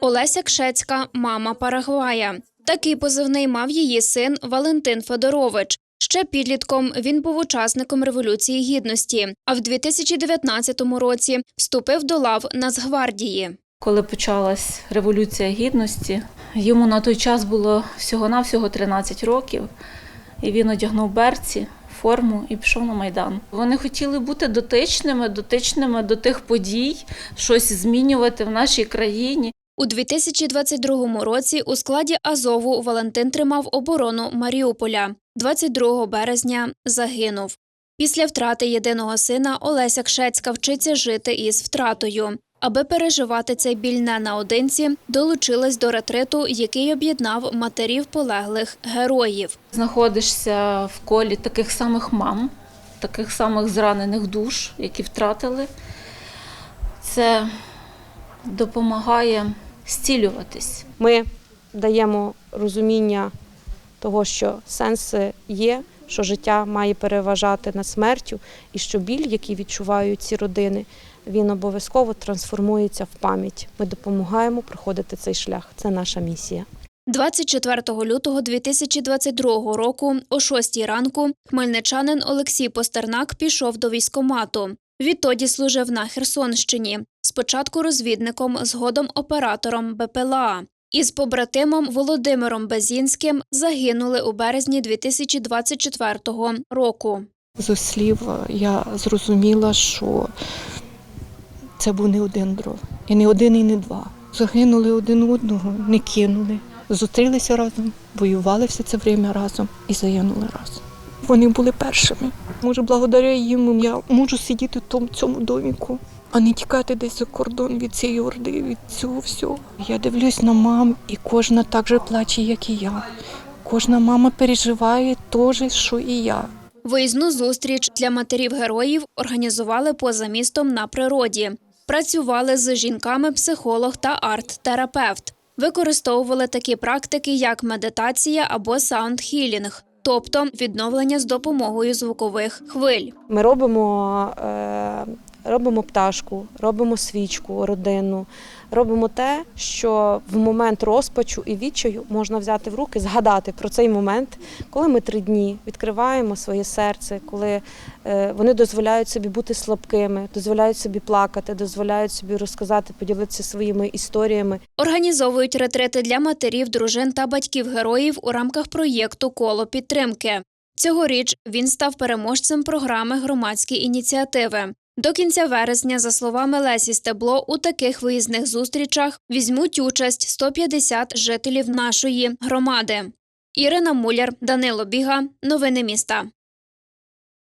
Олеся Кшецька, мама Парагвая. Такий позивний мав її син Валентин Федорович. Ще підлітком він був учасником Революції Гідності, а в 2019 році вступив до лав Нацгвардії. Коли почалась революція гідності, йому на той час було всього-навсього 13 років, і він одягнув берці, форму і пішов на майдан. Вони хотіли бути дотичними, дотичними до тих подій, щось змінювати в нашій країні. У 2022 році у складі Азову Валентин тримав оборону Маріуполя. 22 березня загинув. Після втрати єдиного сина Олеся Кшецька вчиться жити із втратою. Аби переживати цей біль не наодинці, долучилась до ретриту, який об'єднав матерів полеглих героїв. Знаходишся в колі таких самих мам, таких самих зранених душ, які втратили. Це допомагає зцілюватись. Ми даємо розуміння того, що сенси є, що життя має переважати над смертю, і що біль, який відчувають ці родини, він обов'язково трансформується в пам'ять. Ми допомагаємо проходити цей шлях. Це наша місія. 24 лютого 2022 року о 6 ранку хмельничанин Олексій Постернак пішов до військомату. Відтоді служив на Херсонщині. Спочатку розвідником, згодом оператором БПЛА. Із побратимом Володимиром Безінським загинули у березні 2024 року. З слів я зрозуміла, що це був не один дров. І не один, і не два. Загинули один одного, не кинули. Зустрілися разом, воювали все це время разом і загинули разом. Вони були першими. Може, благодаря їм я можу сидіти в цьому доміку, а не тікати десь за кордон від цієї орди, від цього всього. Я дивлюсь на мам, і кожна так же плаче, як і я. Кожна мама переживає те ж, що і я. Виїзну зустріч для матерів героїв організували поза містом на природі. Працювали з жінками психолог та арт-терапевт. Використовували такі практики, як медитація або саунд-хілінг, тобто відновлення з допомогою звукових хвиль. Ми робимо, е, робимо пташку, робимо свічку родинну, робимо те, що в момент розпачу і відчаю можна взяти в руки, згадати про цей момент, коли ми три дні відкриваємо своє серце, коли е, вони дозволяють собі бути слабкими, дозволяють собі плакати, дозволяють собі розказати, поділитися своїми історіями. Організовують ретрити для матерів, дружин та батьків героїв у рамках проєкту Коло підтримки. Цьогоріч він став переможцем програми громадські ініціативи. До кінця вересня, за словами Лесі Стебло, у таких виїзних зустрічах візьмуть участь 150 жителів нашої громади. Ірина Муляр, Данило Біга. Новини міста.